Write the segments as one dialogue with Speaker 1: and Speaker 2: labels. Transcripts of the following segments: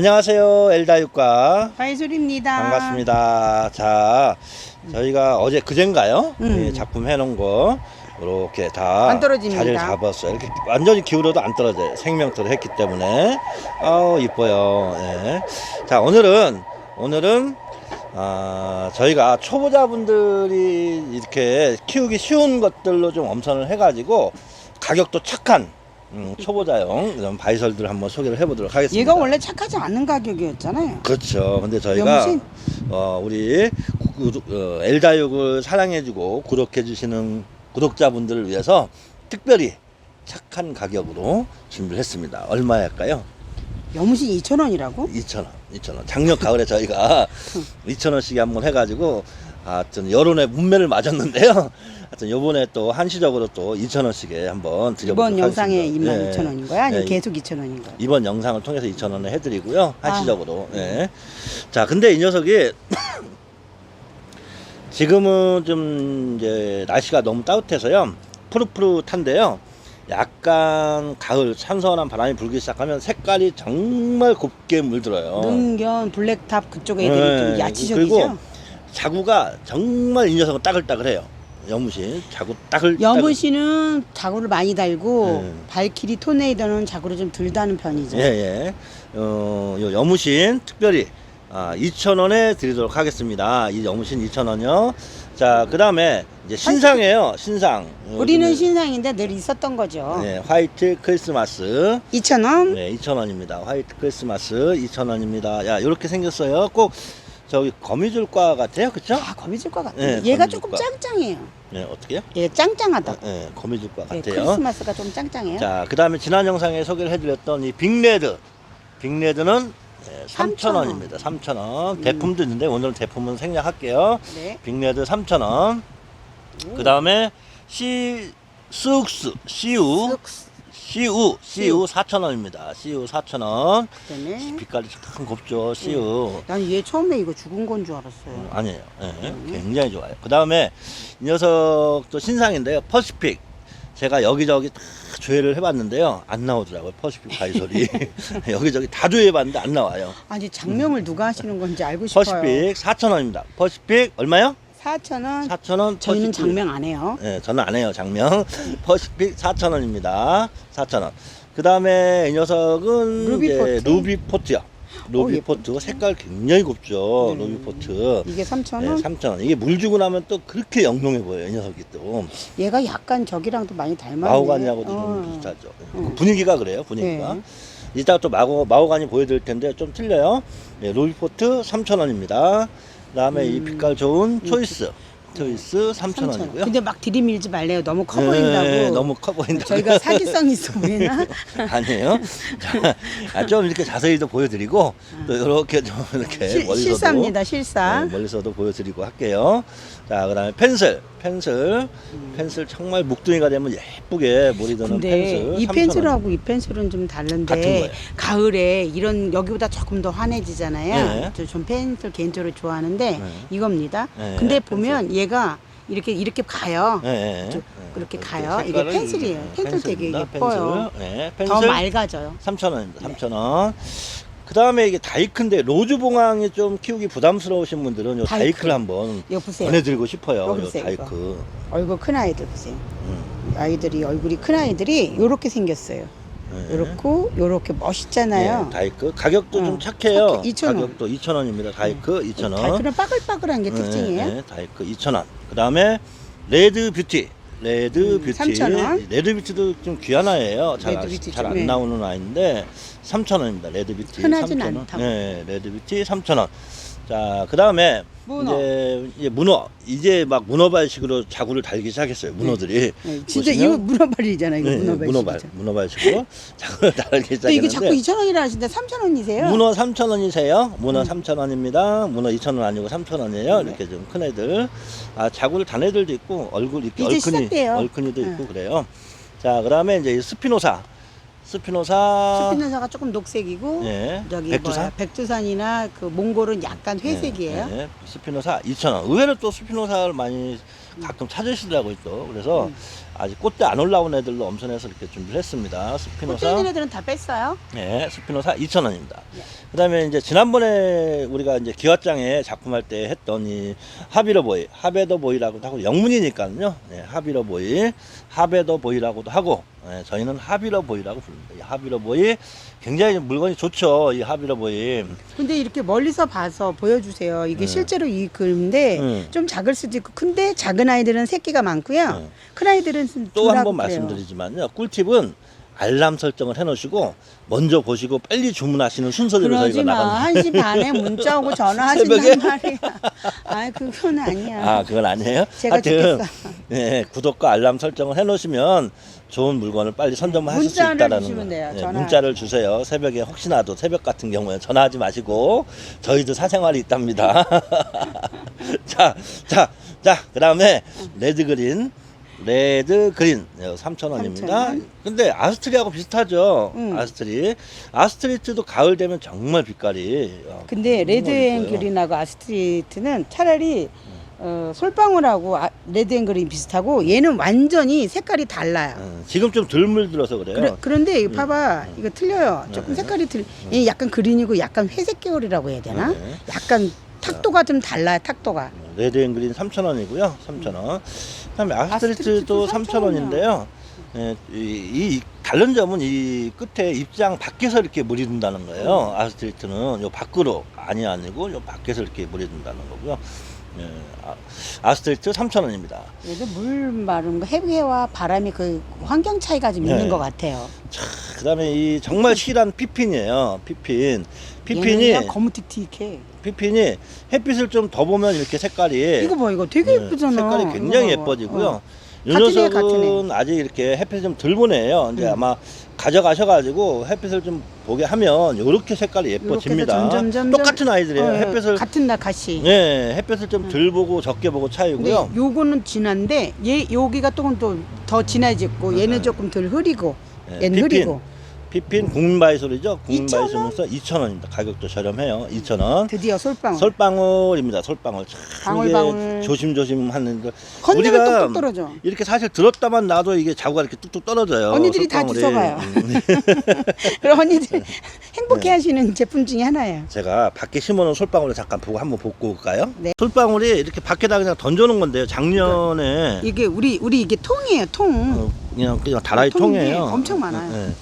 Speaker 1: 안녕하세요. 엘다육과
Speaker 2: 바이솔입니다.
Speaker 1: 반갑습니다. 자, 저희가 어제 그젠가요?
Speaker 2: 음.
Speaker 1: 예, 작품 해놓은 거 이렇게 다
Speaker 2: 안 떨어집니다.
Speaker 1: 자리를 잡았어요. 이렇게 완전히 기울어도 안 떨어져요. 생명토를 했기 때문에 아우 이뻐요. 예. 자, 오늘은 오늘은 아, 저희가 초보자분들이 이렇게 키우기 쉬운 것들로 좀 엄선을 해가지고 가격도 착한 음, 초보자용 이런 바이설들 한번 소개를 해보도록 하겠습니다.
Speaker 2: 얘가 원래 착하지 않는 가격이었잖아요.
Speaker 1: 그렇죠. 근데 저희가? 어, 우리 구, 구, 어, 엘다육을 사랑해주고 구독해주시는 구독자분들을 위해서 특별히 착한 가격으로 준비를 했습니다. 얼마에 할까요?
Speaker 2: 염신 2,000원이라고?
Speaker 1: 2,000원. 2,000원. 작년 가을에 저희가 2,000원씩 한번 해가지고 하여튼 여론의 문매를 맞았는데요. 하여튼 요번에 또 한시적으로 또 2,000원씩에 한번 드려보도록
Speaker 2: 이번 영상에
Speaker 1: 하겠습니다.
Speaker 2: 2만
Speaker 1: 예.
Speaker 2: 2,000원인 거야? 아니면
Speaker 1: 예,
Speaker 2: 계속 2,000원인 거야?
Speaker 1: 이번 영상을 통해서 2,000원에 해드리고요.
Speaker 2: 아.
Speaker 1: 한시적으로. 예. 자, 근데 이 녀석이 지금은 좀 이제 날씨가 너무 따뜻해서요. 푸릇푸릇한데요. 약간 가을 선선한 바람이 불기 시작하면 색깔이 정말 곱게 물들어요.
Speaker 2: 능견, 블랙탑 그쪽 애들이
Speaker 1: 네,
Speaker 2: 좀 야치적이죠?
Speaker 1: 그리고 자구가 정말 이 녀석은 따글따글해요. 여무신 자구 따글.
Speaker 2: 여무씨는 자구를 많이 달고
Speaker 1: 네.
Speaker 2: 발키리 토네이더는 자구를 좀덜 다는 편이죠.
Speaker 1: 예, 예. 어, 요 여무신 특별히 아, 2,000원에 드리도록 하겠습니다. 이 여무신 2,000원이요. 자, 그 다음에 이제 신상이에요. 신상.
Speaker 2: 우리는
Speaker 1: 요즘에,
Speaker 2: 신상인데 늘 있었던 거죠.
Speaker 1: 네, 화이트 크리스마스.
Speaker 2: 2,000원?
Speaker 1: 네, 2,000원입니다. 화이트 크리스마스 2,000원입니다. 야, 이렇게 생겼어요. 꼭 저기 거미줄과 같아요. 그쵸?
Speaker 2: 아, 거미줄과 같아.
Speaker 1: 네,
Speaker 2: 얘가. 조금 짱짱해요.
Speaker 1: 네, 어떻게요?
Speaker 2: 얘 짱짱하다.
Speaker 1: 네, 거미줄과
Speaker 2: 네,
Speaker 1: 같아요.
Speaker 2: 크리스마스가 좀 짱짱해요.
Speaker 1: 자, 그 다음에 지난 영상에 소개를 해드렸던 이 빅레드. 빅레드는 3,000원입니다. 3,000원.
Speaker 2: 음.
Speaker 1: 대품도 있는데 오늘 대품은 생략할게요.
Speaker 2: 네.
Speaker 1: 빅레드 3,000원. 그 다음에 시, 쑥스, 시우,
Speaker 2: 쓱
Speaker 1: 시우, 시우 4,000원입니다. 시우 4,000원.
Speaker 2: 그다음에
Speaker 1: 빛깔이 참 곱죠, 시우.
Speaker 2: 난얘 처음에 이거 죽은 건 줄 알았어요.
Speaker 1: 어, 아니에요. 예,
Speaker 2: 음.
Speaker 1: 굉장히 좋아요. 그 다음에 이 녀석도 신상인데요. 퍼시픽. 제가 여기저기 다 조회를 해봤는데요. 안 나오더라고요. 퍼시픽 바이솔이. 여기저기 다 조회해봤는데 안 나와요.
Speaker 2: 아니 장명을 누가 하시는 건지 알고 싶어요.
Speaker 1: 퍼시픽 4,000원입니다. 퍼시픽 얼마요?
Speaker 2: 4,000원.
Speaker 1: 4,000원.
Speaker 2: 저희는. 장명 안 해요.
Speaker 1: 예, 저는 안 해요. 장명. 퍼시픽 4,000원입니다. 4,000원. 그 다음에 이 녀석은
Speaker 2: 루비
Speaker 1: 이제
Speaker 2: 포트.
Speaker 1: 루비 포트요. 루비
Speaker 2: 어,
Speaker 1: 포트. 색깔 굉장히 곱죠.
Speaker 2: 네.
Speaker 1: 루비 포트.
Speaker 2: 이게
Speaker 1: 네,
Speaker 2: 3,000원.
Speaker 1: 3,000원. 이게 물 주고 나면 또 그렇게 영롱해 보여요, 이 녀석이 또.
Speaker 2: 얘가 약간 저기랑도 많이 닮았네.
Speaker 1: 마호가니하고도
Speaker 2: 어.
Speaker 1: 좀 비슷하죠.
Speaker 2: 어.
Speaker 1: 분위기가 그래요, 분위기가.
Speaker 2: 네.
Speaker 1: 이따 또 마호, 마호가니 보여드릴 텐데 좀 틀려요. 네, 루비포트 3,000원입니다. 그 다음에 이
Speaker 2: 음.
Speaker 1: 빛깔 좋은 초이스. 초이스 3,000원이고요.
Speaker 2: 근데 막 들이밀지 말래요. 너무 커 보인다고.
Speaker 1: 너무 커 보인다고.
Speaker 2: 저희가 사기성 있어 보이나?
Speaker 1: 아니에요. 자, 아, 좀 이렇게 자세히도 보여드리고 또 이렇게 좀 이렇게
Speaker 2: 실,
Speaker 1: 멀리서도
Speaker 2: 실사입니다. 실사.
Speaker 1: 네, 멀리서도 보여드리고 할게요. 자, 그다음에 펜슬, 펜슬, 펜슬 정말 묵둥이가 되면 예쁘게 몰이 드는
Speaker 2: 근데
Speaker 1: 펜슬.
Speaker 2: 이
Speaker 1: 3,000원.
Speaker 2: 펜슬하고 이 펜슬은 좀
Speaker 1: 같은
Speaker 2: 다른데. 가을에 이런 여기보다 조금 더 환해지잖아요.
Speaker 1: 네.
Speaker 2: 저좀 펜슬 개인적으로 좋아하는데
Speaker 1: 네.
Speaker 2: 이겁니다.
Speaker 1: 네,
Speaker 2: 근데
Speaker 1: 펜슬.
Speaker 2: 보면 얘가 이렇게 이렇게 가요.
Speaker 1: 네, 네.
Speaker 2: 저-
Speaker 1: 네,
Speaker 2: 그렇게 가요. 이게
Speaker 1: 색깔은
Speaker 2: 펜슬이에요.
Speaker 1: 네,
Speaker 2: 펜슬 되게
Speaker 1: 펜슬입니다.
Speaker 2: 예뻐요.
Speaker 1: 펜슬. 네,
Speaker 2: 더
Speaker 1: 펜슬
Speaker 2: 맑아져요.
Speaker 1: 3,000원입니다. 3,000원. 그 다음에 이게 다이크인데 로즈 봉황이 좀 키우기 부담스러우신 분들은 요
Speaker 2: 다이크.
Speaker 1: 다이크 를 한번
Speaker 2: 이거 보세요.
Speaker 1: 보내드리고 싶어요.
Speaker 2: 이거
Speaker 1: 요
Speaker 2: 보세요,
Speaker 1: 다이크.
Speaker 2: 얼굴 큰 아이들 보세요.
Speaker 1: 음.
Speaker 2: 아이들이 얼굴이 큰 아이들이 요렇게 생겼어요.
Speaker 1: 네.
Speaker 2: 요렇고 요렇게 멋있잖아요.
Speaker 1: 네, 다이크 가격도
Speaker 2: 어,
Speaker 1: 좀 착해요.
Speaker 2: 착해. 2,000원.
Speaker 1: 가격도 2,000원입니다. 다이크 2,000원.
Speaker 2: 발크는 빠글빠글한 게 특징이에요.
Speaker 1: 네, 다이크 2,000원. 그다음에 레드 뷰티. 레드
Speaker 2: 음,
Speaker 1: 뷰티.
Speaker 2: 3,000원.
Speaker 1: 레드 뷰티도 좀 귀한 아이예요.
Speaker 2: 레드 뷰티
Speaker 1: 잘안
Speaker 2: 좀, 네.
Speaker 1: 나오는 아이인데 3,000원입니다. 레드 뷰티.
Speaker 2: 흔하진
Speaker 1: 3,000원.
Speaker 2: 않다고.
Speaker 1: 네, 레드 뷰티 3,000원. 자, 그 다음에
Speaker 2: 문어.
Speaker 1: 이제, 이제 문어. 이제 막 문어발식으로 자구를 달기 시작했어요. 문어들이.
Speaker 2: 네, 진짜
Speaker 1: 보시면
Speaker 2: 이거 문어발이잖아요. 이거
Speaker 1: 네,
Speaker 2: 문어발.
Speaker 1: 문어발, 문어발식으로 자구를 달기
Speaker 2: 근데 이게 자꾸
Speaker 1: 시작했는데
Speaker 2: 2,000원이라 하시는데 3,000원이세요?
Speaker 1: 문어 3,000원이세요? 문어
Speaker 2: 음.
Speaker 1: 3,000원입니다. 문어 2,000원 아니고 3,000원이에요.
Speaker 2: 네.
Speaker 1: 이렇게 좀 큰 애들. 아, 자구를 단 애들도 있고, 얼굴 이렇게
Speaker 2: 이제
Speaker 1: 얼큰이,
Speaker 2: 시작돼요.
Speaker 1: 얼큰이도
Speaker 2: 네.
Speaker 1: 있고 그래요. 자, 그 다음에 이제 이 스피노사. 스피노사.
Speaker 2: 스피노사가 조금 녹색이고
Speaker 1: 예.
Speaker 2: 저기
Speaker 1: 백두산?
Speaker 2: 뭐야 백두산이나 그 몽골은 약간 회색이에요.
Speaker 1: 네, 네. 스피노사 2,000원. 의외로 또 스피노사를 많이 가끔 찾으시더라고요 또. 그래서 아직 꽃대 안 올라온 애들로 엄선해서 이렇게 준비를 했습니다. 스피노사.
Speaker 2: 있는 애들은 다 뺐어요.
Speaker 1: 네, 스피노사 2,000원입니다.
Speaker 2: 예.
Speaker 1: 그다음에 이제 지난번에 우리가 이제 기와장에 작품할 때 했던 이 하비러 보이, 하베더 보이라고도 하고 영문이니까요. 네, 하비러 보이, 하베더 보이라고도 하고 네, 저희는 하비러 보이라고 부릅니다. 이 하비러 보이 굉장히 물건이 좋죠. 이 하비러 보이.
Speaker 2: 근데 이렇게 멀리서 봐서 보여주세요. 이게
Speaker 1: 네.
Speaker 2: 실제로 이 글인데
Speaker 1: 음.
Speaker 2: 좀 작을 수도 있고 큰데 작은 아이들은 새끼가 많고요.
Speaker 1: 네.
Speaker 2: 큰 아이들은
Speaker 1: 또한번
Speaker 2: 덜하고 그래요.
Speaker 1: 말씀드리지만요. 꿀팁은 알람 설정을 해놓으시고 먼저 보시고 빨리 주문하시는 순서대로
Speaker 2: 그러지
Speaker 1: 저희가
Speaker 2: 마.
Speaker 1: 나갑니다.
Speaker 2: 1시 반에 문자 오고 전화하신단? 말이야. 아이, 그건 아니야.
Speaker 1: 아, 그건 아니에요?
Speaker 2: 제가
Speaker 1: 하여튼,
Speaker 2: 죽겠어.
Speaker 1: 예, 구독과 알람 설정을 해놓으시면 좋은 물건을 빨리 선점하실 수
Speaker 2: 문자를
Speaker 1: 있다라는
Speaker 2: 주시면
Speaker 1: 거.
Speaker 2: 돼요,
Speaker 1: 예,
Speaker 2: 전화.
Speaker 1: 문자를 주세요. 새벽에 혹시나도 새벽 같은 경우에 전화하지 마시고 저희도 사생활이 있답니다. 자, 자, 자, 그다음에 레드 그린. 레드 그린 3,000원입니다.
Speaker 2: 3,000원.
Speaker 1: 근데 아스트리하고 비슷하죠.
Speaker 2: 음.
Speaker 1: 아스트리. 아스트리트도 가을 되면 정말 빛깔이 어,
Speaker 2: 근데 레드앤. 그린하고 아스트리트는 차라리 어, 솔방울하고 아, 레드앤 그린 비슷하고 얘는 완전히 색깔이 달라요.
Speaker 1: 어, 지금 좀 덜 물들어서 그래요.
Speaker 2: 그런데 이거 봐봐 이거 틀려요. 조금
Speaker 1: 네.
Speaker 2: 색깔이 틀. 얘 약간 그린이고 약간 회색 계열이라고 해야 되나?
Speaker 1: 네.
Speaker 2: 약간 탁도가 좀 달라요. 탁도가.
Speaker 1: 레드 앤 그린 3,000원이고요. 3,000원. 그다음에 아스트리트도
Speaker 2: 아스트리트도
Speaker 1: 3,000원인데요. 예, 이, 이 다른 점은 이 끝에 입장 밖에서 이렇게 물이 든다는 거예요.
Speaker 2: 음.
Speaker 1: 아스트리트는 요 밖으로 아니 아니고 요 밖에서 이렇게 물이 든다는 거고요. 예, 아, 스트리트 3,000원입니다.
Speaker 2: 얘도 물 마른 거 해외와 바람이 그 환경 차이가 좀 있는
Speaker 1: 네.
Speaker 2: 것 같아요.
Speaker 1: 그다음에 이 정말 실한 피핀이에요. 피핀. 피핀이
Speaker 2: 얘는 거무틱틱해.
Speaker 1: 피핀이 햇빛을 좀 더 보면 이렇게 색깔이
Speaker 2: 이거 봐 이거 되게
Speaker 1: 네,
Speaker 2: 예쁘잖아.
Speaker 1: 색깔이 굉장히
Speaker 2: 이거 봐봐.
Speaker 1: 예뻐지고요.
Speaker 2: 어.
Speaker 1: 이
Speaker 2: 같은 같은
Speaker 1: 녀석은 아직 이렇게 햇빛을 좀 덜 보내요. 이제
Speaker 2: 음.
Speaker 1: 아마 가져가셔가지고 햇빛을 좀 보게 하면 이렇게 색깔이 예뻐집니다.
Speaker 2: 점점, 점점-
Speaker 1: 똑같은 아이들이에요.
Speaker 2: 어,
Speaker 1: 햇빛을
Speaker 2: 같은 나카시.
Speaker 1: 네, 햇빛을 좀 덜 보고 적게 보고
Speaker 2: 근데
Speaker 1: 차이고요.
Speaker 2: 요거는 진한데 얘 여기가 조금 또더 진해졌고 얘는
Speaker 1: 네.
Speaker 2: 조금 덜 흐리고
Speaker 1: 네,
Speaker 2: 얘는
Speaker 1: 피핀.
Speaker 2: 흐리고
Speaker 1: 피핀 국민바이솔이죠.
Speaker 2: 2,000원?
Speaker 1: 국민바이솔에서 2,000원입니다. 가격도 저렴해요. 2,000원.
Speaker 2: 드디어 솔방울.
Speaker 1: 솔방울입니다. 솔방울. 참
Speaker 2: 방울방울.
Speaker 1: 조심조심 하는데
Speaker 2: 건드면
Speaker 1: 우리가
Speaker 2: 뚝뚝 떨어져.
Speaker 1: 이렇게 사실 들었다만 놔도 이게 자구가 이렇게 뚝뚝 떨어져요.
Speaker 2: 언니들이 다
Speaker 1: 솔방울이.
Speaker 2: 주워가요.
Speaker 1: 음.
Speaker 2: 그럼 언니들
Speaker 1: 네.
Speaker 2: 행복해 하시는 제품 중에 하나예요.
Speaker 1: 제가 밖에 심어놓은 솔방울을 잠깐 보고 한번 보고 올까요?
Speaker 2: 네.
Speaker 1: 솔방울이 이렇게 밖에다 그냥 던져놓은 건데요. 작년에
Speaker 2: 이게 우리 우리 이게 통이에요, 통.
Speaker 1: 어, 그냥 그냥 다라이
Speaker 2: 통인데
Speaker 1: 통이에요.
Speaker 2: 엄청 많아요.
Speaker 1: 네, 네.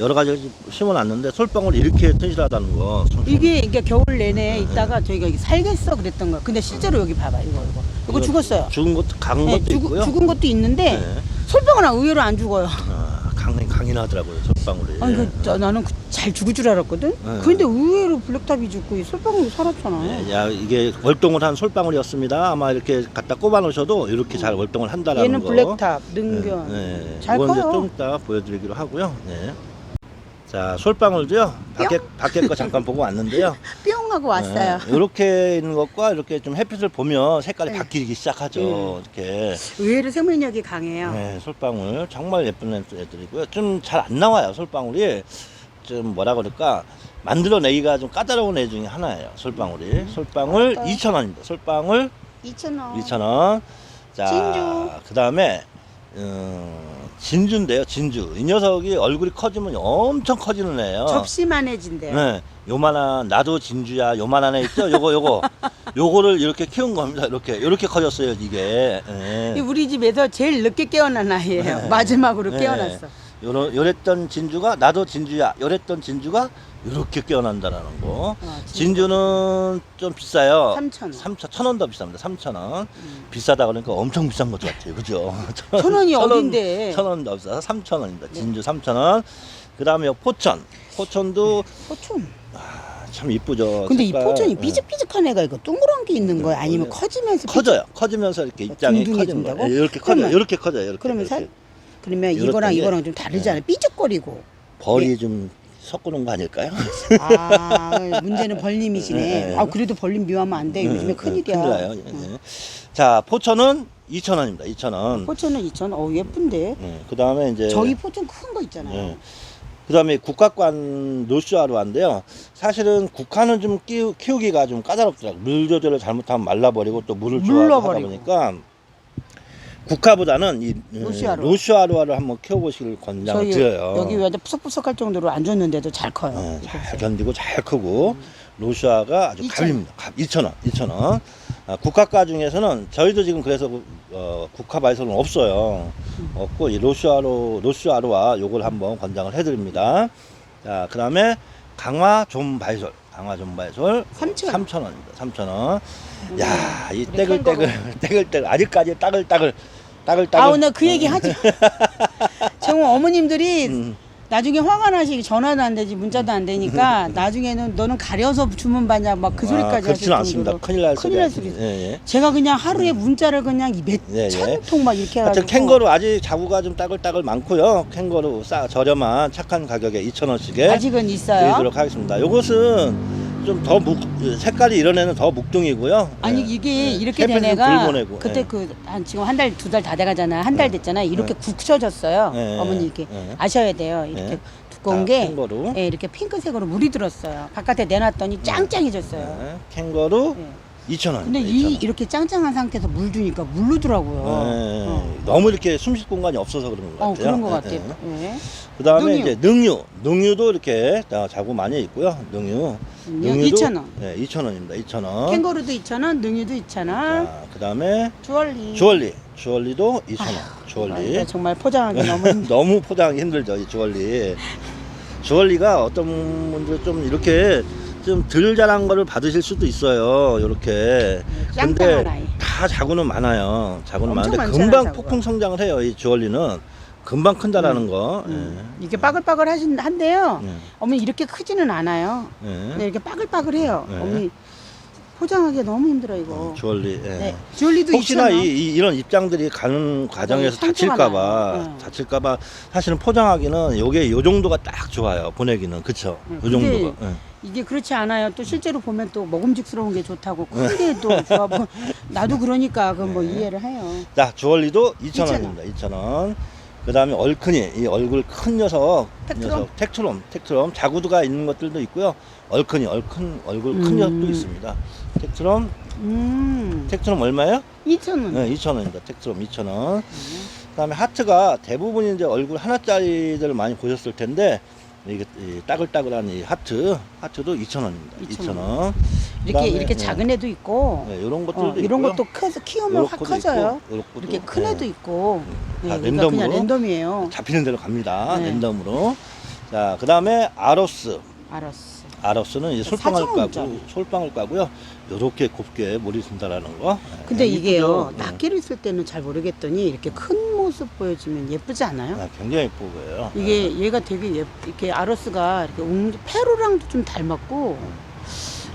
Speaker 1: 여러 가지 심어놨는데 솔방울이 이렇게 튼실하다는 거.
Speaker 2: 이게 이게 겨울 내내 있다가 저희가 이게 살겠어 그랬던 거야. 근데 실제로 여기 봐봐 이거 이거 이거 죽었어요.
Speaker 1: 죽은 것도 강한
Speaker 2: 네,
Speaker 1: 것도
Speaker 2: 죽,
Speaker 1: 있고요.
Speaker 2: 죽은 것도 있는데
Speaker 1: 네.
Speaker 2: 솔방울은 의외로 안 죽어요.
Speaker 1: 아, 강 강인하더라고요 솔방울이.
Speaker 2: 아니 그, 저, 나는 그, 잘 죽을 줄 알았거든.
Speaker 1: 네.
Speaker 2: 근데 의외로 블랙탑이 죽고 이 솔방울이 살았잖아.
Speaker 1: 네, 야 이게 월동을 한 솔방울이었습니다. 아마 이렇게 갖다 꼽아 놓으셔도 이렇게 잘 월동을 한다라는
Speaker 2: 얘는
Speaker 1: 거.
Speaker 2: 블랙탑, 능견.
Speaker 1: 네,
Speaker 2: 잘
Speaker 1: 이건 이제
Speaker 2: 커요.
Speaker 1: 좀 이따 보여드리기로 하고요. 네. 자 솔방울도요. 밖에 밖에 거 잠깐 보고 왔는데요.
Speaker 2: 뿅 하고 왔어요.
Speaker 1: 이렇게 있는 것과 이렇게 좀 햇빛을 보면 색깔이
Speaker 2: 네.
Speaker 1: 바뀌기 시작하죠.
Speaker 2: 음.
Speaker 1: 이렇게
Speaker 2: 의외로 생명력이 강해요.
Speaker 1: 네, 솔방울 정말 예쁜 애들이고요. 좀 잘 안 나와요. 솔방울이 좀 뭐라 그럴까 만들어내기가 좀 까다로운 애 중에 하나예요. 솔방울이. 솔방울
Speaker 2: 맞아요.
Speaker 1: 2,000원입니다. 솔방울
Speaker 2: 2,000원.
Speaker 1: 2,000원. 자,
Speaker 2: 진주.
Speaker 1: 그 다음에 음, 진주인데요. 진주. 이 녀석이 얼굴이 커지면 엄청 커지는 애예요.
Speaker 2: 접시만 해진대요.
Speaker 1: 네, 요만한 나도 진주야 요만한 애 있죠? 요거 요거 요거를 이렇게 키운 겁니다. 이렇게 이렇게 커졌어요 이게. 예.
Speaker 2: 이 우리 집에서 제일 늦게 깨어난 아이예요.
Speaker 1: 네.
Speaker 2: 마지막으로
Speaker 1: 네.
Speaker 2: 깨어났어.
Speaker 1: 요런 요랬던 진주가 나도 진주야. 요랬던 진주가 이렇게 깨어난다라는 거.
Speaker 2: 어, 진주.
Speaker 1: 진주는 좀 비싸요.
Speaker 2: 3,000원.
Speaker 1: 3천 천원 더 비쌉니다. 3천 원.
Speaker 2: 음.
Speaker 1: 비싸다 그러니까 엄청 비싼 것 같아요. 그죠?
Speaker 2: 천 원이 어딘데?
Speaker 1: 천원 더 비싸서 3천 원입니다. 진주 3천 원. 그다음에 요 포천. 포천도
Speaker 2: 포춘.
Speaker 1: 참 이쁘죠.
Speaker 2: 근데
Speaker 1: 색깔.
Speaker 2: 이 포천이
Speaker 1: 예.
Speaker 2: 삐죽삐죽한 애가 이거 동그란 게 있는 거야? 아니면 커지면서
Speaker 1: 커져요. 커지면서 이렇게 입장이 커진다.
Speaker 2: 둥둥해진다고?
Speaker 1: 이렇게 커져요. 이렇게 커져요. 이렇게.
Speaker 2: 그러면. 살? 그러면 이거랑 이거랑 좀 다르잖아요. 삐죽거리고.
Speaker 1: 벌이 좀 섞어놓은 거 아닐까요?
Speaker 2: 아 문제는 벌림이시네.
Speaker 1: 네, 네.
Speaker 2: 아 그래도 벌림 미워하면 안 돼. 요즘에
Speaker 1: 네,
Speaker 2: 큰일이야.
Speaker 1: 큰일 나요. 예,
Speaker 2: 응.
Speaker 1: 예. 자, 포천은 2,000원입니다. 2,000원.
Speaker 2: 포천은 2천. 어 예쁜데.
Speaker 1: 그 다음에 이제.
Speaker 2: 저희 포천 큰 거 있잖아요.
Speaker 1: 예. 그 다음에 국화관 노슈아루한데요. 사실은 국화는 좀 키우, 키우기가 좀 까다롭더라고요. 물 조절을 잘못하면 말라버리고 또 물을 좋아하고 하다
Speaker 2: 물러버리고.
Speaker 1: 보니까 국화보다는 이 음,
Speaker 2: 로시아로아.
Speaker 1: 로시아로아를 한번 키워보시길 권장을
Speaker 2: 저희
Speaker 1: 드려요.
Speaker 2: 여기 완전 푸석푸석할 정도로 안 줬는데도 잘 커요.
Speaker 1: 어, 잘 견디고 잘 크고 로시아가 아주
Speaker 2: 2,000원.
Speaker 1: 갑입니다. 갑 2,000원, 2,000원. 아, 국화가 중에서는 저희도 지금 그래서 그, 어, 국화 바이솔은 없어요. 없고 이 로시아로 로시아로와 요걸 한번 권장을 해드립니다. 자, 그다음에 강화 좀 바이솔, 강화 좀 바이솔
Speaker 2: 3,000원.
Speaker 1: 3,000원입니다. 3,000원. 야, 이
Speaker 2: 우리
Speaker 1: 떼글떼글, 떼글떼글 아직까지 따글따글, 따글따글.
Speaker 2: 아 오늘 그 얘기 하지. 정말 어머님들이
Speaker 1: 음.
Speaker 2: 나중에 화가 나시기 전화도 안 되지 문자도 안 되니까 나중에는 너는 가려서 주문 받냐 막그
Speaker 1: 아,
Speaker 2: 소리까지 하실
Speaker 1: 그렇지는 않습니다.
Speaker 2: 정도로
Speaker 1: 큰일 날
Speaker 2: 큰일 날
Speaker 1: 소리.
Speaker 2: 소리.
Speaker 1: 예, 예.
Speaker 2: 제가 그냥 하루에 문자를 그냥
Speaker 1: 예, 예.
Speaker 2: 몇천통 막 이렇게
Speaker 1: 하여튼
Speaker 2: 해가지고
Speaker 1: 캥거루 아직 자구가 좀 따글따글 많고요. 캥거루 싸 저렴한 착한 가격에 2,000원씩에
Speaker 2: 아직은 있어요.
Speaker 1: 드리도록 하겠습니다. 요것은 좀 더 묵, 색깔이 이런 애는 더 묵둥이고요.
Speaker 2: 아니
Speaker 1: 예.
Speaker 2: 이게
Speaker 1: 예.
Speaker 2: 이렇게 된
Speaker 1: 햇빛을
Speaker 2: 애가
Speaker 1: 굴보내고,
Speaker 2: 그때
Speaker 1: 예.
Speaker 2: 그 한 지금 한 달 두 달 다 돼가잖아 한 달 됐잖아 이렇게 굳혀졌어요
Speaker 1: 예,
Speaker 2: 어머니 이렇게
Speaker 1: 예.
Speaker 2: 아셔야 돼요 이렇게
Speaker 1: 예.
Speaker 2: 두꺼운
Speaker 1: 자,
Speaker 2: 게
Speaker 1: 캥거루.
Speaker 2: 예, 이렇게 핑크색으로 물이 들었어요 바깥에 내놨더니 짱짱해졌어요
Speaker 1: 네, 캥거루
Speaker 2: 예.
Speaker 1: 2,000원.
Speaker 2: 근데 이 이렇게 짱짱한 상태에서 물 주니까 물르더라고요 어.
Speaker 1: 너무 이렇게 숨 쉴 공간이 없어서 그런 것
Speaker 2: 어,
Speaker 1: 같아요.
Speaker 2: 그런 것
Speaker 1: 예,
Speaker 2: 같아요
Speaker 1: 예.
Speaker 2: 예.
Speaker 1: 그다음에
Speaker 2: 능유.
Speaker 1: 이제 능유, 능유도 이렇게 다 자구 많이 있고요. 능유,
Speaker 2: 능유 2,000원.
Speaker 1: 네, 2,000원입니다. 2,000원.
Speaker 2: 캥거루도 2,000원 능유도 2,000원
Speaker 1: 자, 그다음에
Speaker 2: 주얼리
Speaker 1: 주얼리, 주얼리도 2,000원.
Speaker 2: 아,
Speaker 1: 주얼리.
Speaker 2: 이거 정말 포장하기 너무 힘들어
Speaker 1: 너무 포장하기 힘들죠, 이 주얼리. 주얼리가 어떤 분들 좀 이렇게 좀 덜 자란 거를 받으실 수도 있어요. 이렇게. 근데
Speaker 2: 짱짱한 아이
Speaker 1: 다 자구는 많아요. 자구는
Speaker 2: 엄청
Speaker 1: 많은데
Speaker 2: 많잖아요,
Speaker 1: 금방
Speaker 2: 자구가.
Speaker 1: 폭풍 성장을 해요. 이 주얼리는 금방 큰다라는 거.
Speaker 2: 음. 이게 빠글빠글 하신 한데요
Speaker 1: 예.
Speaker 2: 어머니 이렇게 크지는 않아요
Speaker 1: 예. 예.
Speaker 2: 네, 이렇게 빠글빠글해요.
Speaker 1: 네.
Speaker 2: 어머니 포장하기 너무 힘들어 이거.
Speaker 1: 어, 주얼리. 예.
Speaker 2: 네, 주얼리도
Speaker 1: 혹시나 이,
Speaker 2: 2,000원.
Speaker 1: 이, 런 입장들이 가는 과정에서
Speaker 2: 네, 상처가
Speaker 1: 다칠까봐
Speaker 2: 나요. 네.
Speaker 1: 다칠까봐 사실은 포장하기는 요게 요 정도가 딱 좋아요 보내기는 그쵸
Speaker 2: 네,
Speaker 1: 요
Speaker 2: 근데
Speaker 1: 정도가 예.
Speaker 2: 이게 그렇지 않아요. 또 실제로 보면 또 먹음직스러운 게 좋다고 큰 게 또 좋아. 뭐 나도 그러니까 그뭐
Speaker 1: 네.
Speaker 2: 이해를 해요.
Speaker 1: 자 주얼리도 2,000원입니다 2,000원 그 다음에 얼큰이 이 얼굴 큰 녀석
Speaker 2: 텍트롬?
Speaker 1: 녀석 텍트롬 텍트롬 자구두가 있는 것들도 있고요 얼큰이 얼큰 얼굴 큰
Speaker 2: 음.
Speaker 1: 녀석도 있습니다 텍트롬
Speaker 2: 음,
Speaker 1: 텍트롬 얼마예요?
Speaker 2: 2,000원.
Speaker 1: 네, 2,000원입니다 텍트롬 2,000원 그다음에 하트가 대부분 이제 얼굴 하나짜리들을 많이 보셨을 텐데 이게 이 따글따글한 이 하트 하트도 2,000원입니다.
Speaker 2: 2,000원.
Speaker 1: 2,000원.
Speaker 2: 이렇게 이렇게 작은 애도 있고
Speaker 1: 네, 이런 것들도
Speaker 2: 어, 이런
Speaker 1: 있고요.
Speaker 2: 것도 커서 키우면 확
Speaker 1: 요렇게도
Speaker 2: 커져요.
Speaker 1: 있고,
Speaker 2: 이렇게 큰
Speaker 1: 네,
Speaker 2: 애도 있고. 네,
Speaker 1: 다
Speaker 2: 그러니까
Speaker 1: 랜덤으로.
Speaker 2: 그냥 랜덤이에요.
Speaker 1: 잡히는 대로 갑니다.
Speaker 2: 네.
Speaker 1: 랜덤으로. 자, 그다음에 아로스.
Speaker 2: 알았어.
Speaker 1: 아로스는 이제 솔방울
Speaker 2: 4,000원
Speaker 1: 까고 솔방울 까고요. 요렇게 곱게 물이 든다라는 거.
Speaker 2: 근데
Speaker 1: 네,
Speaker 2: 이게요,
Speaker 1: 이쁘죠? 네.
Speaker 2: 낱개를 쓸 때는 잘 모르겠더니 이렇게 큰 모습 보여주면 예쁘지 않아요?
Speaker 1: 아, 굉장히 예쁘 보여요.
Speaker 2: 이게 얘가 되게 예, 이렇게 아로스가 이렇게 웅, 페루랑도 좀 닮았고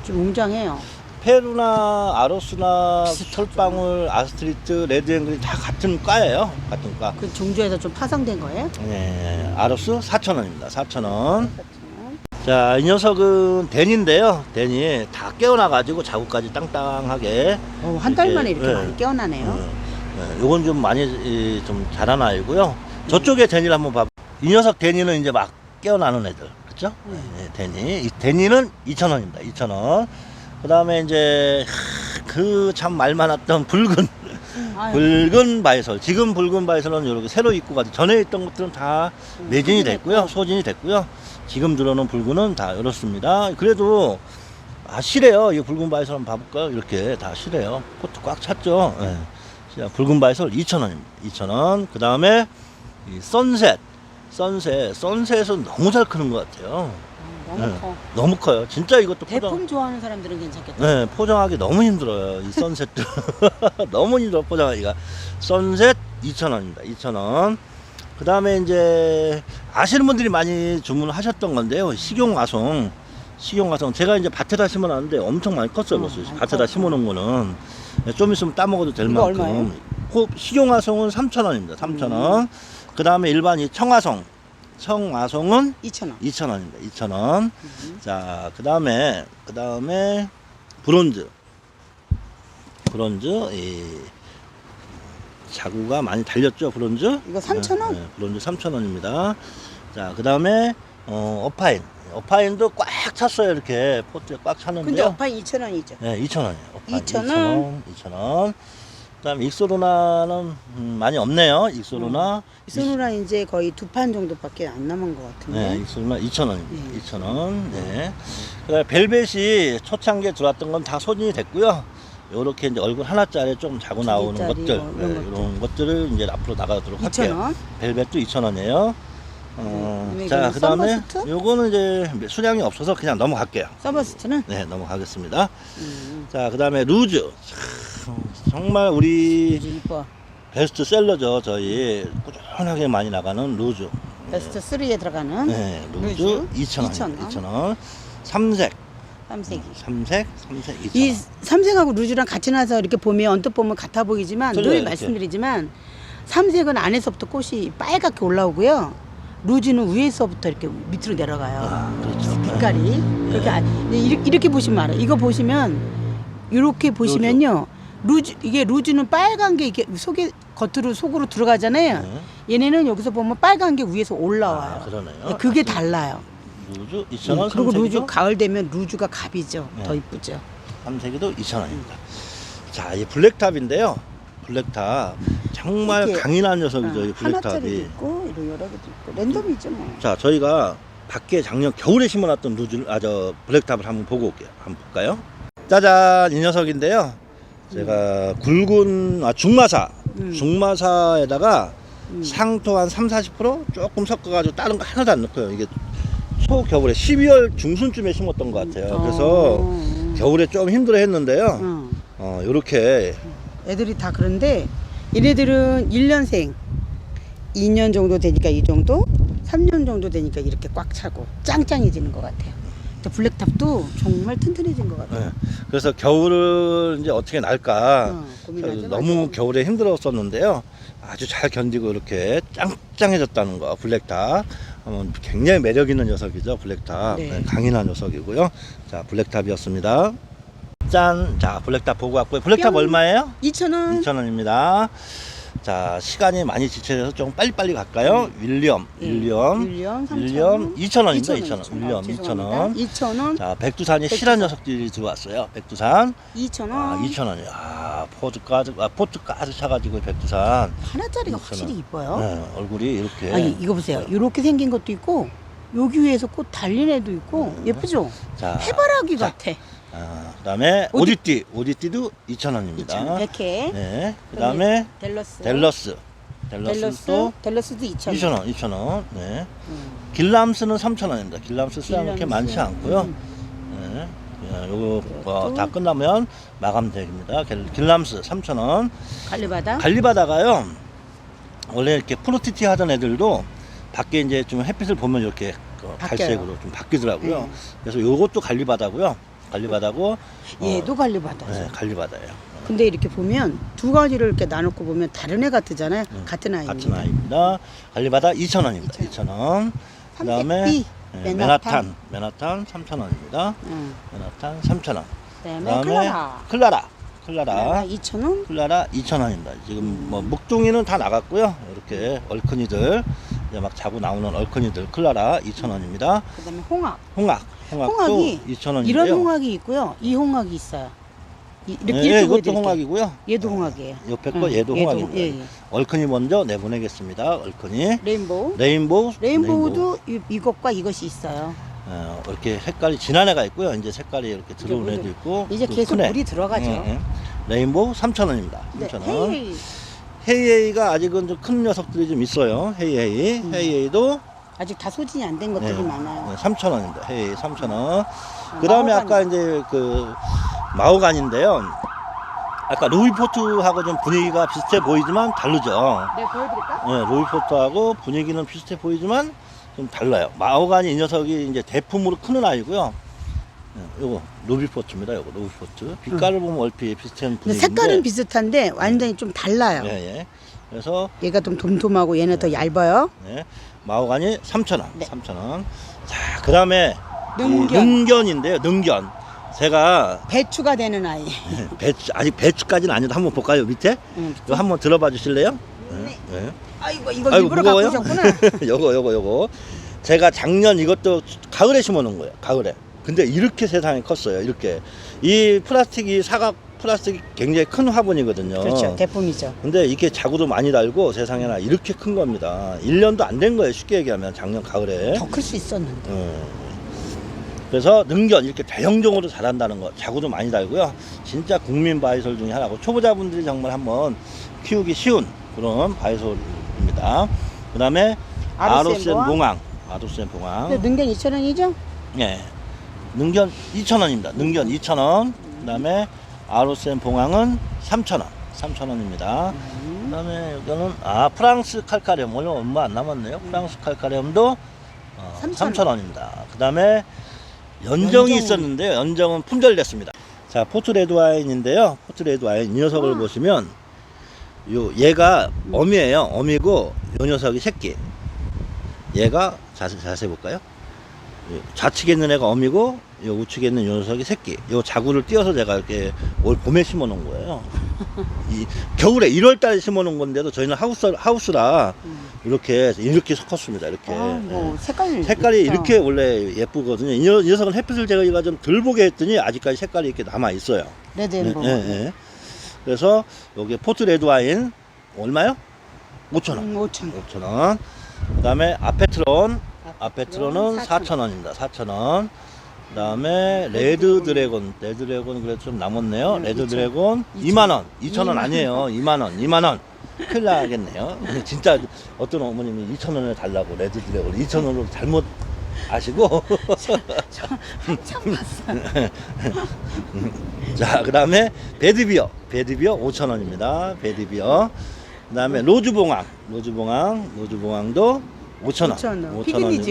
Speaker 2: 좀 웅장해요.
Speaker 1: 페루나 아로스나
Speaker 2: 비슷하죠.
Speaker 1: 솔방울, 아스트리트, 레드 앵글이 다 같은 과예요. 같은 과.
Speaker 2: 그 종조에서 좀 파생된 거예요?
Speaker 1: 네, 아로스 4,000원입니다. 4,000원. 자, 이 녀석은 댄인데요. 댄이 다 깨어나가지고 자구까지 땅땅하게.
Speaker 2: 어, 한 달 만에 이렇게
Speaker 1: 네.
Speaker 2: 많이 깨어나네요.
Speaker 1: 어, 네, 요건 좀 많이 이, 좀 자란 아이고요. 저쪽에 댄이를 한번 봐. 이 녀석 댄이는 이제 막 깨어나는 애들. 그죠? 네, 댄이. 이 댄이는 2,000원입니다. 2,000원. 그 다음에 이제, 그 참 말 많았던 붉은
Speaker 2: 아유,
Speaker 1: 붉은 바이솔. 지금 붉은 바이솔은 이렇게 새로 입고 가도 전에 있던 것들은 다 매진이 됐고요. 소진이 됐고요. 지금 들어오는 붉은은 다 이렇습니다. 그래도 아 실해요. 이 붉은 바이솔 한번 봐볼까요? 이렇게 다 실해요. 포트 꽉 찼죠. 예. 자, 붉은 바이솔 2,000원입니다. 2,000원. 그 다음에 이 선셋. 선셋. 선셋은 너무 잘 크는 것 같아요.
Speaker 2: 너무
Speaker 1: 네.
Speaker 2: 커.
Speaker 1: 너무 커요. 진짜 이것도 포장.
Speaker 2: 대품 좋아하는 사람들은 괜찮겠다.
Speaker 1: 네, 포장하기 너무 힘들어요. 이 선셋도. 너무 힘들어, 포장하기가. 선셋 2,000원입니다. 2,000원. 그 다음에 이제 아시는 분들이 많이 주문을 하셨던 건데요. 식용아송. 식용아송. 제가 이제 밭에다 심어놨는데 엄청 많이 컸어요.
Speaker 2: 어,
Speaker 1: 벌써.
Speaker 2: 많이
Speaker 1: 밭에다. 심어놓은 거는. 네, 좀 있으면 따먹어도 될
Speaker 2: 이거
Speaker 1: 만큼.
Speaker 2: 얼마예요?
Speaker 1: 그 식용아송은 3,000원입니다. 3,000원. 그 다음에 일반 이 청아송. 청아송은
Speaker 2: 2,000원.
Speaker 1: 2,000원입니다. 2,000원. 자, 그 다음에, 그 다음에, 브론즈. 브론즈, 이, 자구가 많이 달렸죠, 브론즈?
Speaker 2: 이거 3,000원?
Speaker 1: 네, 네, 브론즈 3,000원입니다. 자, 그 다음에, 어, 어파인. 어파인도 꽉 찼어요, 이렇게. 포트에 꽉
Speaker 2: 근데
Speaker 1: 찼는데요.
Speaker 2: 어파이 2,000원이죠.
Speaker 1: 네, 2,000원이에요.
Speaker 2: 2,000원?
Speaker 1: 2,000원. 그다음에 익소루나는 음, 많이 없네요. 익소루나.
Speaker 2: 이소누라 이제 거의 두 판 정도밖에 안 남은 것 같은데.
Speaker 1: 네, 익소루나 2,000원입니다.
Speaker 2: 네.
Speaker 1: 2,000원. 네. 그다음에 벨벳이 초창기에 들어왔던 건 다 소진이 됐고요. 요렇게 이제 얼굴 하나짜리 좀 자고 나오는 것들,
Speaker 2: 뭐
Speaker 1: 네,
Speaker 2: 이런 것들.
Speaker 1: 이런 것들을 이제 앞으로 나가도록 할게요.
Speaker 2: 2,000원.
Speaker 1: 벨벳도 2,000원이에요. 어,
Speaker 2: 네,
Speaker 1: 자,
Speaker 2: 이거는
Speaker 1: 그 다음에? 요거는 이제 수량이 없어서 그냥 넘어갈게요.
Speaker 2: 서버스트는
Speaker 1: 네, 넘어가겠습니다.
Speaker 2: 음,
Speaker 1: 자, 그 다음에 루즈. 참, 정말 우리
Speaker 2: 아주 이뻐.
Speaker 1: 베스트셀러죠. 저희 꾸준하게 많이 나가는 루즈.
Speaker 2: 베스트 3에 들어가는
Speaker 1: 네, 루즈
Speaker 2: 루즈
Speaker 1: 2,000원.
Speaker 2: 2,000원.
Speaker 1: 2,000원. 삼색.
Speaker 2: 삼색이.
Speaker 1: 삼색, 삼색 2,000원.
Speaker 2: 이 삼색하고 루즈랑 같이 나서 이렇게 보면 언뜻 보면 같아 보이지만
Speaker 1: 틀려요,
Speaker 2: 늘
Speaker 1: 이렇게.
Speaker 2: 말씀드리지만 삼색은 안에서부터 꽃이 빨갛게 올라오고요. 루즈는 위에서부터 이렇게 밑으로 내려가요.
Speaker 1: 아, 그렇죠.
Speaker 2: 빛깔이 그렇게 아- 이렇게, 이렇게 보시면 알아요. 이거 보시면 이렇게 보시면요. 루즈 이게 루즈는 빨간 게 이게 속에 겉으로 속으로 들어가잖아요.
Speaker 1: 네.
Speaker 2: 얘네는 여기서 보면 빨간 게 위에서 올라와요.
Speaker 1: 아, 그러네요.
Speaker 2: 네, 그게 달라요.
Speaker 1: 루즈 2,000원.
Speaker 2: 그리고 루즈 가을 되면 루즈가 갑이죠.
Speaker 1: 네.
Speaker 2: 더 이쁘죠.
Speaker 1: 삼색이도 2,000원입니다. 자, 이 블랙탑인데요. 블랙탑. 정말
Speaker 2: 이렇게,
Speaker 1: 강인한 녀석이죠, 이
Speaker 2: 어, 하나짜리도
Speaker 1: 블랙탑이.
Speaker 2: 있고 이런 여러 개도 있고 랜덤이죠 뭐.
Speaker 1: 자, 저희가 밖에 작년 겨울에 심어놨던 루즈, 아, 저, 블랙탑을 한번 보고 올게요. 한번 볼까요? 짜잔, 이 녀석인데요. 제가 굵은, 아, 중마사.
Speaker 2: 음.
Speaker 1: 중마사에다가
Speaker 2: 음.
Speaker 1: 상토 한 3, 40% 조금 섞어가지고 다른 거 하나도 안 넣고요. 이게 초 겨울에 12월 중순쯤에 심었던 것 같아요. 그래서
Speaker 2: 어,
Speaker 1: 겨울에 좀 힘들어 했는데요.
Speaker 2: 어.
Speaker 1: 어, 요렇게
Speaker 2: 애들이 다 그런데 얘네들은 1년생 2년 정도 되니까 이 정도 3년 정도 되니까 이렇게 꽉 차고 짱짱해지는 것 같아요. 근데 블랙탑도 정말 튼튼해진 것 같아요.
Speaker 1: 예. 그래서 겨울을 이제 어떻게 날까
Speaker 2: 어.
Speaker 1: 너무
Speaker 2: 맞아요.
Speaker 1: 겨울에 힘들었었는데요 아주 잘 견디고 이렇게 짱짱해졌다는 거 블랙탑 어, 굉장히 매력 있는 녀석이죠 블랙탑
Speaker 2: 네.
Speaker 1: 네, 강인한 녀석이고요 자 블랙탑이었습니다 짠 자 블랙탑 보고 왔고요 블랙탑
Speaker 2: 뿅.
Speaker 1: 얼마예요?
Speaker 2: 2,000원.
Speaker 1: 2,000원입니다 자 시간이 많이 지체돼서 좀 빨리빨리 갈까요? 윌리엄
Speaker 2: 예,
Speaker 1: 윌리엄
Speaker 2: 윌리엄 3,000원.
Speaker 1: 윌리엄 2,000원입니다
Speaker 2: 2,000원.
Speaker 1: 2,000원 윌리엄
Speaker 2: 아,
Speaker 1: 2,000원
Speaker 2: 2,000원.
Speaker 1: 자, 백두산이
Speaker 2: 백두산.
Speaker 1: 실한 녀석들이 들어왔어요. 백두산.
Speaker 2: 2,000원.
Speaker 1: 아, 2,000원이요. 아, 포즈까지, 아, 포트까지 차가지고 백두산.
Speaker 2: 하나짜리가
Speaker 1: 2,000원.
Speaker 2: 확실히 이뻐요.
Speaker 1: 네, 얼굴이 이렇게.
Speaker 2: 아니 이거 보세요. 이렇게 생긴 것도 있고 여기 위에서 꽃 달린 애도 있고
Speaker 1: 음.
Speaker 2: 예쁘죠?
Speaker 1: 자,
Speaker 2: 해바라기
Speaker 1: 자,
Speaker 2: 같아.
Speaker 1: 아, 그 다음에
Speaker 2: 오디-
Speaker 1: 오디띠. 오디띠도 2,000원입니다.
Speaker 2: 2,000원. 100회.
Speaker 1: 네. 그 다음에
Speaker 2: 델러스.
Speaker 1: 델러스.
Speaker 2: 델러스.
Speaker 1: 델러스도
Speaker 2: 델러스도 2,000원.
Speaker 1: 2,000원, 2,000원. 네.
Speaker 2: 음.
Speaker 1: 길람스는 3,000원입니다. 길람스 수량 그렇게
Speaker 2: 길람스.
Speaker 1: 많지 않고요.
Speaker 2: 음.
Speaker 1: 네. 야, 요거 어,
Speaker 2: 또?
Speaker 1: 다 끝나면 마감됩니다. 길- 길람스 3,000원.
Speaker 2: 갈리바다.
Speaker 1: 갈리바다가요 원래 이렇게 프로티티 하던 애들도 밖에 이제 좀 햇빛을 보면 이렇게 어,
Speaker 2: 바뀌어요.
Speaker 1: 갈색으로 좀 바뀌더라고요.
Speaker 2: 네.
Speaker 1: 그래서 요것도 갈리바다고요. 갈리바다고 어,
Speaker 2: 얘도 갈리바다.
Speaker 1: 네, 갈리바다예요.
Speaker 2: 근데 이렇게 보면 두 가지를 이렇게 나눠고 보면 다른 애 같잖아요.
Speaker 1: 음,
Speaker 2: 같은 아이입니다.
Speaker 1: 같은 아이입니다. 갈리바다 2,000원입니다. 2,000원. 그다음에 네,
Speaker 2: 맨하탄.
Speaker 1: 맨하탄, 맨하탄 3,000원입니다.
Speaker 2: 응.
Speaker 1: 맨하탄 3,000원.
Speaker 2: 그다음에 클라라.
Speaker 1: 클라라.
Speaker 2: 클라라
Speaker 1: 클라라.
Speaker 2: 2,000원.
Speaker 1: 클라라 2,000원입니다. 지금 뭐 묵둥이는 다 나갔고요. 이렇게 얼큰이들 이제 막 자고 나오는 얼큰이들 클라라 2,000원입니다.
Speaker 2: 그다음에 홍학.
Speaker 1: 홍학, 홍학도
Speaker 2: 홍학이
Speaker 1: 2,000원인데요.
Speaker 2: 이런 홍학이 있고요. 이 홍학이 있어요. 이- 이렇게
Speaker 1: 네,
Speaker 2: 이렇게
Speaker 1: 이것도
Speaker 2: 보여드릴게요.
Speaker 1: 홍학이고요.
Speaker 2: 얘도 홍학이에요.
Speaker 1: 옆에 거
Speaker 2: 응,
Speaker 1: 얘도 홍학입니다.
Speaker 2: 예, 예.
Speaker 1: 얼큰이 먼저 내보내겠습니다. 얼큰이.
Speaker 2: 레인보우.
Speaker 1: 레인보우.
Speaker 2: 레인보우도 이, 이것과 이것이 있어요.
Speaker 1: 어, 이렇게 색깔이 진한 애가 있고요. 이제 색깔이 이렇게 들어온 애도 있고.
Speaker 2: 이제
Speaker 1: 또
Speaker 2: 계속
Speaker 1: 큰 애.
Speaker 2: 물이 들어가죠.
Speaker 1: 레인보우 3,000원입니다.
Speaker 2: 네,
Speaker 1: 3,000원.
Speaker 2: 헤이.
Speaker 1: 헤이헤이가 아직은 좀 큰 녀석들이 좀 있어요. 헤이헤이.
Speaker 2: 음.
Speaker 1: 헤이헤이도
Speaker 2: 아직 다 소진이 안 된 것들이
Speaker 1: 네.
Speaker 2: 많아요.
Speaker 1: 3,000원입니다. 헤이 3,000원.
Speaker 2: 아,
Speaker 1: 그 다음에
Speaker 2: 마호가니.
Speaker 1: 아까 이제 그 마호간인데요. 아까 루이포트하고 좀 분위기가 비슷해 보이지만 다르죠.
Speaker 2: 네, 보여드릴까?
Speaker 1: 네, 루이포트하고 분위기는 비슷해 보이지만 좀 달라요. 마호간이 이 녀석이 이제 대품으로 크는 아이고요. 네, 요거 루비포트입니다. 요거 루비포트. 빛깔을 보면 얼핏 비슷한
Speaker 2: 근데
Speaker 1: 분위기인데.
Speaker 2: 색깔은 비슷한데 완전히 좀 달라요.
Speaker 1: 예, 예. 그래서
Speaker 2: 얘가 좀 돔돔하고 얘는 더 얇아요.
Speaker 1: 네, 마호간이 3,000원.
Speaker 2: 네.
Speaker 1: 3,000원. 자, 그다음에 이
Speaker 2: 능견.
Speaker 1: 능견인데요. 능견. 제가
Speaker 2: 배추가 되는 아이.
Speaker 1: 배추 아직 배추까지는 아니어도 한번 볼까요 밑에?
Speaker 2: 응.
Speaker 1: 이거 한번 들어봐 주실래요?
Speaker 2: 네.
Speaker 1: 네.
Speaker 2: 아이고 이거
Speaker 1: 아이고
Speaker 2: 일부러
Speaker 1: 무거워요?
Speaker 2: 갖고 오셨구나.
Speaker 1: 요거 요거 요거. 제가 작년 이것도 가을에 심어 놓은 거예요. 가을에. 근데 이렇게 세상이 컸어요. 이렇게 이 플라스틱이 사각 플라스틱이 굉장히 큰 화분이거든요.
Speaker 2: 그렇죠. 대품이죠.
Speaker 1: 근데 이게 자구도 많이 달고 세상에나 이렇게 큰 겁니다. 1년도 안 된 거예요. 쉽게 얘기하면 작년 가을에.
Speaker 2: 더 클 수 있었는데.
Speaker 1: 음. 그래서 능견 이렇게 대형종으로 자란다는 거 자구도 많이 달고요. 진짜 국민 바이솔 중에 하나고 초보자분들이 정말 한번 키우기 쉬운 그런 바이솔입니다. 그다음에
Speaker 2: 아로센
Speaker 1: 아로센
Speaker 2: 봉황?
Speaker 1: 봉황, 아로센 봉황.
Speaker 2: 근데 능견 2,000원이죠?
Speaker 1: 예. 능견 2,000원입니다. 능견 2,000원. 그다음에 아로센 봉황은 3,000원. 3,000원입니다. 그다음에 이거는 아 프랑스 칼카리움 오늘 얼마 안 남았네요. 프랑스 칼카리움도 어,
Speaker 2: 3,000원.
Speaker 1: 3,000원입니다. 그 다음에 연정이
Speaker 2: 연정.
Speaker 1: 있었는데요. 연정은 품절됐습니다. 자, 포트 레드 와인인데요. 포트 레드 와인 이 녀석을
Speaker 2: 아.
Speaker 1: 보시면 요 얘가 어미예요. 어미고 요 녀석이 새끼. 얘가 자세 자세히 볼까요? 요 좌측에 있는 애가 어미고 요 우측에 있는 요 녀석이 새끼. 요 자구를 띄어서 제가 이렇게 올 봄에 심어 놓은 거예요. 이 겨울에 1월 달에 심어 놓은 건데도 저희는 하우스 하우스라 이렇게 이렇게 섞었습니다. 이렇게.
Speaker 2: 아, 뭐 색깔
Speaker 1: 예. 색깔이
Speaker 2: 있다.
Speaker 1: 이렇게 원래 예쁘거든요. 이, 녀- 이 녀 석은 햇빛을 제가 좀 덜 보게 했더니 아직까지 색깔이 이렇게 남아 있어요.
Speaker 2: 레드
Speaker 1: 예,
Speaker 2: 앤버.
Speaker 1: 예, 예. 그래서 여기 포트 레드 와인 얼마요? 5천 원.
Speaker 2: 음, 5천.
Speaker 1: 5천 원. 그다음에 아페트론.
Speaker 2: 아,
Speaker 1: 아페트론은
Speaker 2: 4,000원.
Speaker 1: 4천 원입니다. 4천 원. 그 다음에 레드 드래곤. 레드 드래곤 그래도 좀 남았네요.
Speaker 2: 음,
Speaker 1: 레드
Speaker 2: 2,000.
Speaker 1: 드래곤 2만 원. 2천 원 아니에요. 2만 원. 2만 원. 큰일 나겠네요. 진짜 어떤 어머님이 2천 원을 달라고 레드 드래곤 2천 원으로 잘못 아시고 자, 그 다음에 배드비어. 배드비어 5,000원입니다. 배드비어. 그 다음에 로즈봉황. 로즈봉황. 로즈봉황도 5,000원.
Speaker 2: 5,000원. 피그니즈.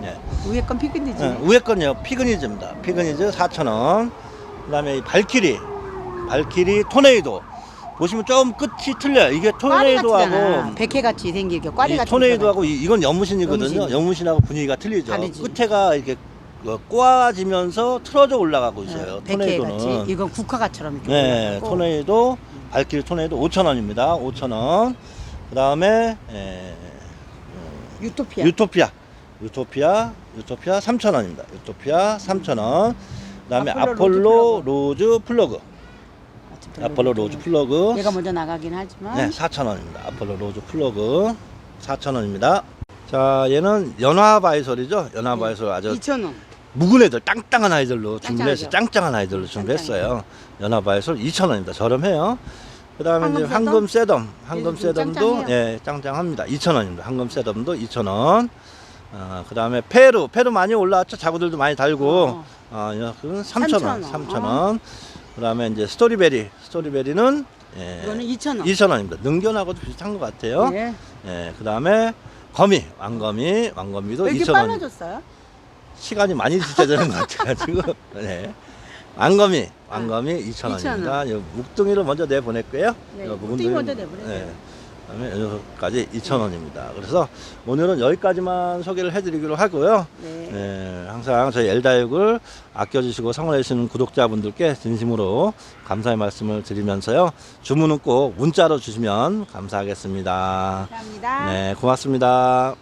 Speaker 1: 네.
Speaker 2: 위에 건 피그니즈.
Speaker 1: 네, 위에 건요. 피그니즈입니다. 피그니즈 4,000원. 그 다음에 이 발키리. 발키리 토네이도. 보시면 좀 끝이 틀려요. 이게 토네이도하고
Speaker 2: 백회 같이 생기게 꽈리
Speaker 1: 이
Speaker 2: 같은
Speaker 1: 토네이도하고 이, 이건 연무신이거든요.
Speaker 2: 연무신.
Speaker 1: 연무신하고 분위기가 틀리죠.
Speaker 2: 다르지.
Speaker 1: 끝에가 이렇게 어, 꼬아지면서 틀어져 올라가고 있어요.
Speaker 2: 백회 같이.
Speaker 1: 토네이도는.
Speaker 2: 이건 국화가처럼 이렇게.
Speaker 1: 네. 토네이도 발키리 토네이도 5,000원입니다. 5,000원. 그다음에
Speaker 2: 유토피아.
Speaker 1: 유토피아. 유토피아. 유토피아 3,000원입니다. 유토피아 3,000원. 그다음에
Speaker 2: 아폴로
Speaker 1: 아폴로 로즈 플러그.
Speaker 2: 어쨌든
Speaker 1: 아폴로 로즈 플러그.
Speaker 2: 얘가 먼저 나가긴 하지만.
Speaker 1: 네, 4,000원입니다. 아폴로 로즈 플러그 4,000원입니다. 자, 얘는 연화 바이솔이죠. 연화 바이솔 아주
Speaker 2: 2,000원.
Speaker 1: 묵은 애들 땅땅한 아이들로.
Speaker 2: 짱짱하죠.
Speaker 1: 짱짱한 아이들로 준비했어요. 연합바이솔 2,000원입니다. 저렴해요. 그다음에 이제
Speaker 2: 황금
Speaker 1: 황금 셋덤, 황금
Speaker 2: 얘도 좀
Speaker 1: 셋덤도
Speaker 2: 짱짱해요.
Speaker 1: 예, 짱짱합니다. 2,000원입니다. 황금 셋덤도 2,000원. 아, 그다음에 페루, 페루 많이 올라왔죠. 자구들도 많이 달고.
Speaker 2: 어.
Speaker 1: 아, 이거는 3,000원.
Speaker 2: 3,000원.
Speaker 1: 3,000원. 그다음에 이제 스토리베리, 스토리베리는 예,
Speaker 2: 이거는 2,000원.
Speaker 1: 2,000원입니다. 능견하고도 비슷한 것 같아요.
Speaker 2: 예.
Speaker 1: 예, 그다음에 거미, 왕거미, 왕거미도
Speaker 2: 왜 이렇게
Speaker 1: 2,000원.
Speaker 2: 빨라졌어요?
Speaker 1: 시간이 많이 지쳐야 되는 것 같아가지고 네. 왕거미 왕거미 2,000원입니다. 요 묵둥이를 먼저 내보낼게요.
Speaker 2: 네,
Speaker 1: 요
Speaker 2: 묵둥이
Speaker 1: 묵은둥이-
Speaker 2: 먼저 내보내세요.
Speaker 1: 그다음에 이 녀석까지 2,000원입니다. 그래서 오늘은 여기까지만 소개를 해드리기로 하고요.
Speaker 2: 네.
Speaker 1: 네, 항상 저희 엘다육을 아껴주시고 성원해주시는 구독자분들께 진심으로 감사의 말씀을 드리면서요. 주문은 꼭 문자로 주시면 감사하겠습니다.
Speaker 2: 감사합니다.
Speaker 1: 네, 고맙습니다.